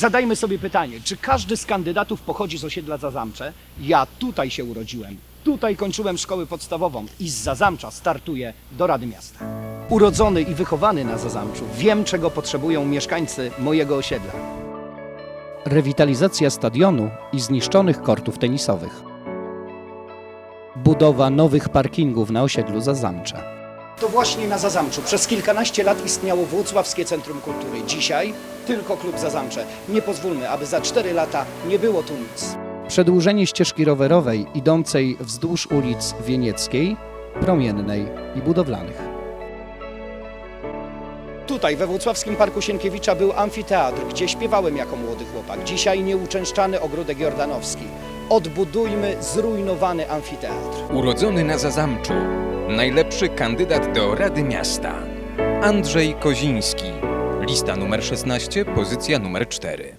Zadajmy sobie pytanie, czy każdy z kandydatów pochodzi z osiedla Zazamcze? Ja tutaj się urodziłem, tutaj kończyłem szkołę podstawową i z Zazamcza startuję do Rady Miasta. Urodzony i wychowany na Zazamczu, wiem czego potrzebują mieszkańcy mojego osiedla. Rewitalizacja stadionu i zniszczonych kortów tenisowych. Budowa nowych parkingów na osiedlu Zazamcze. To właśnie na Zazamczu przez kilkanaście lat istniało Włocławskie Centrum Kultury. Dzisiaj tylko klub Zazamcze. Nie pozwólmy, aby za cztery lata nie było tu nic. Przedłużenie ścieżki rowerowej idącej wzdłuż ulic Wienieckiej, Promiennej i Budowlanych. Tutaj we Włocławskim Parku Sienkiewicza był amfiteatr, gdzie śpiewałem jako młody chłopak. Dzisiaj nieuczęszczany ogródek jordanowski. Odbudujmy zrujnowany amfiteatr. Urodzony na Zazamczu. Najlepszy kandydat do Rady Miasta. Andrzej Koziński. Lista numer 16, pozycja numer 4.